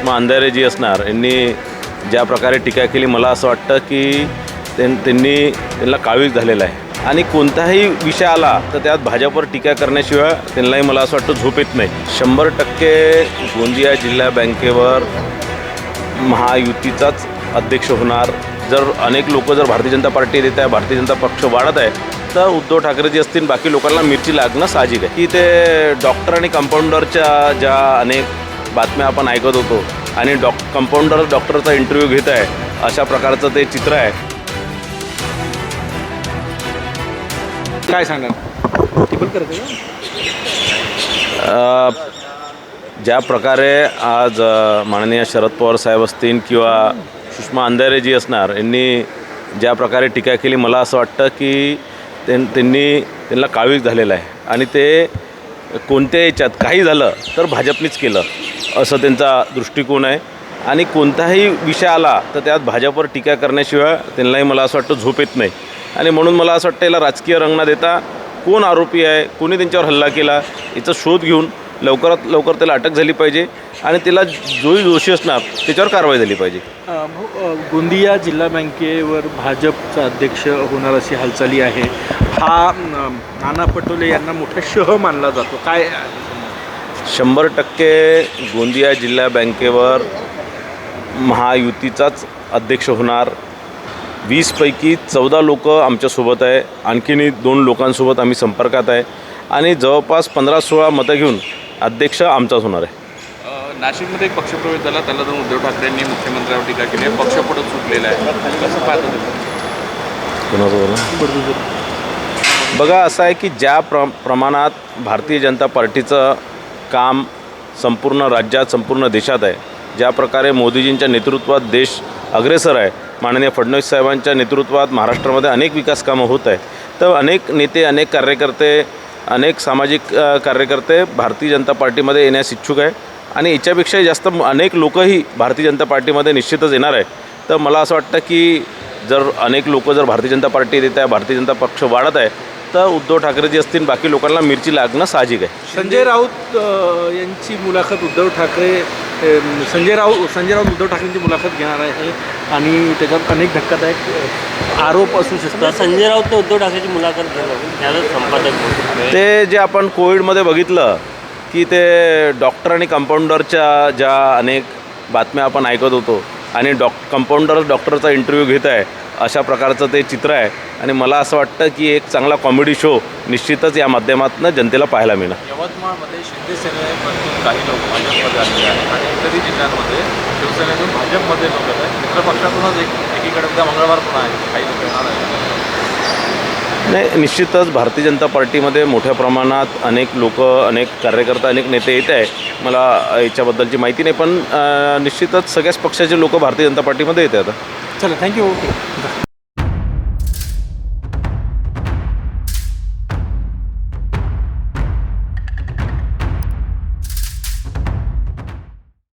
सुषमा अंधारे जी असणार यांनी ज्या प्रकारे टीका केली मला असं वाटतं की त्यां त्यांनी त्यांना कावीळ झालेला आहे. आणि कोणताही विषय आला तर त्यात भाजपवर टीका करण्याशिवाय त्यांनाही मला असं वाटतं झोप येत नाही. शंभर टक्के गोंदिया जिल्हा बँकेवर महायुतीचाच अध्यक्ष होणार. जर अनेक लोक जर भारतीय जनता पार्टी देत आहे भारतीय जनता पक्ष वाढत आहे तर उद्धव ठाकरेजी असतील बाकी लोकांना मिरची लागणं साहजिक आहे. की ते डॉक्टर आणि कंपाऊंडरच्या ज्या अनेक बातम्या आपण ऐकत होतो. आणि डॉक कंपाऊंडर डॉक्टरचा इंटरव्ह्यू घेत आहे. अशा प्रकारचं ते चित्र आहे. काय? अ, ज्या प्रकारे आज अ, माननीय शरद पवार साहेब असतील किंवा सुषमा अंधारे जी असणार यांनी ज्या प्रकारे टीका केली मला असं वाटतं की त्यां त्यांनी त्यांना कावीळ झालेलं आहे. आणि ते कोणत्या याच्यात काही झालं तर भाजपनीच केलं. असं त्यांचा दृष्टिकोन आहे. आणि कोणताही विषय आला तर त्यात भाजपवर टीका करण्याशिवाय त्यांनाही मला असं वाटतं झोप येत नाही. आणि म्हणून मला असं वाटतं याला राजकीय रंग न देता कोण आरोपी आहे कोणी त्यांच्यावर हल्ला केला याचा शोध घेऊन लवकरात लवकर त्याला अटक झाली पाहिजे आणि त्याला जोही दोषी असणार त्याच्यावर कारवाई झाली पाहिजे. गोंदिया जिल्हा बँकेवर भाजपचा अध्यक्ष होणार अशी हालचाली आहे. हा नाना पटोले यांना मोठा शह मानला जातो. काय शंभर टक्के गोंदिया जिल्हा बँकेवर महायुतीचाच अध्यक्ष होणार. वीसपैकी चौदा लोक आमच्यासोबत आहे. आणखीनही दोन लोकांसोबत आम्ही संपर्कात आहे. आणि जवळपास पंधरा सोळा मतं घेऊन अध्यक्ष आमचाच होणार आहे. नाशिकमध्ये एक पक्षप्रवेश झाला. त्याला जाऊन उद्धव ठाकरेंनी मुख्यमंत्र्यावर टीका केली आहे. पक्षपटच सुटलेला आहे. कसं पाहता कोणाचं बघा असं आहे की ज्या प्र प्रमाणात भारतीय जनता पार्टीचं काम संपूर्ण राज्यात संपूर्ण देशात आहे. ज्या प्रकारे मोदीजींच्या नेतृत्वात देश अग्रेसर आहे माननीय फडणवीस साहेबांच्या नेतृत्वात महाराष्ट्रामध्ये अनेक विकास कामं होत आहे तर अनेक नेते अनेक कार्यकर्ते अनेक सामाजिक कार्यकर्ते भारतीय जनता पार्टीमध्ये येण्यास इच्छुक आहे. आणि याच्यापेक्षाही जास्त अनेक लोकही भारतीय जनता पार्टीमध्ये निश्चितच येणार आहे. तर मला असं वाटतं की जर अनेक लोक जर भारतीय जनता पार्टी देत आहे भारतीय जनता पक्ष वाढत आहे तर उद्धव ठाकरे जे असतील बाकी लोकांना मिरची लागणं साहजिक आहे. संजय राऊत अ, यांची मुलाखत उद्धव ठाकरे अ, संजय राऊत संजय राऊत उद्धव ठाकरेंची मुलाखत घेणार आहे आणि त्याच्यात अनेक धक्कादायक अ, आरोप असू शकतात. संजय राऊत उद्धव ठाकरेची मुलाखत घेणं त्याला संपादक. ते जे आपण कोविडमध्ये बघितलं की ते डॉक्टर आणि कंपाऊंडरच्या ज्या अनेक बातम्या आपण ऐकत होतो आणि डॉक कंपाऊंडर डॉक्टरचा इंटरव्ह्यू घेत आहे. अशा प्रकारचं ते चित्र आहे. आणि मला असं वाटतं की एक चांगला कॉमेडी शो निश्चितच या माध्यमातून जनतेला पाहायला मिळणार. यवतमाळमध्ये शिंदे काही लोक भाजपमध्ये आलेले आहेत आणि इतरही जिल्ह्यांमध्ये शिवसेनेतून भाजपमध्ये लोक आहेत. मित्रपक्षातूनच एक एकीकडे उद्या मंगळवार पण आहे. काही लोक येणार आहेत. नाही निश्चितच भारतीय जनता पार्टीमध्ये मोठ्या प्रमाणात अनेक लोक अनेक कार्यकर्ता अनेक नेते येत आहे. मला याच्याबद्दलची माहिती नाही पण निश्चितच सगळ्याच पक्षाचे लोक भारतीय जनता पार्टीमध्ये येत आहेत. चला थँक्यू ओके